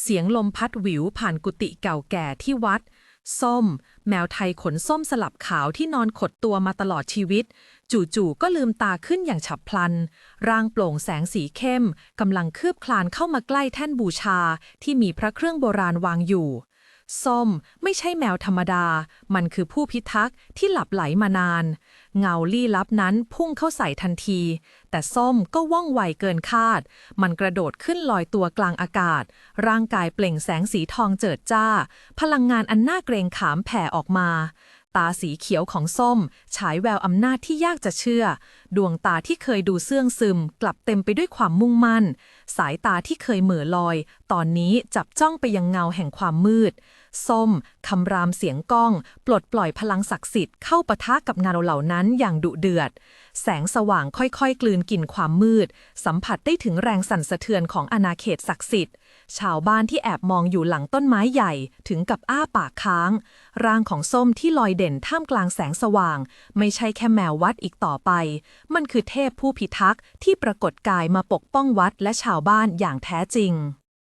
เสียงลมพัดหวิวผ่านกุฏิเก่าแก่ที่วัด ส้ม แมวไทยขนส้มสลับขาวที่นอนขดตัวมาตลอดชีวิต จู่ๆก็ลืมตาขึ้นอย่างฉับพลัน ร่างโปร่งแสงสีเข้มกำลังคืบคลานเข้ามาใกล้แท่นบูชาที่มีพระเครื่องโบราณวางอยู่ ส้มไม่ใช่แมวธรรมดา มันคือผู้พิทักษ์ที่หลับไหลมานาน เงาลี้ลับนั้นพุ่งเข้าใส่ทันที แต่ส้มก็ว่องไวเกินคาด มันกระโดดขึ้นลอยตัวกลางอากาศ ร่างกายเปล่งแสงสีทองเจิดจ้า พลังงานอันน่าเกรงขามแผ่ออกมา ตาสีเขียวของส้ม ฉายแววอำนาจที่ยากจะเชื่อ ดวงตาที่เคยดูเสื่องซึม กลับเต็มไปด้วยความมุ่งมั่น สายตาที่เคยเหม่อลอย ตอนนี้จับจ้องไปยังเงาแห่งความมืด ส้มคำรามเสียงก้อง ปลดปล่อยพลังศักดิ์สิทธิ์เข้าปะทะกับเงาเหล่านั้นอย่างดุเดือด แสงสว่างค่อยๆ กลืนกลิ่นความมืด สัมผัสได้ถึงแรงสั่นสะเทือนของอาณาเขตศักดิ์สิทธิ์ ชาวบ้านที่แอบมองอยู่หลังต้นไม้ใหญ่ถึงกับอ้าปากค้าง ร่างของส้มที่ลอยเด่นท่ามกลางแสงสว่าง ไม่ใช่แค่แมววัดอีกต่อไป มันคือเทพผู้พิทักษ์ที่ปรากฏกายมาปกป้องวัดและชาวบ้านอย่างแท้จริง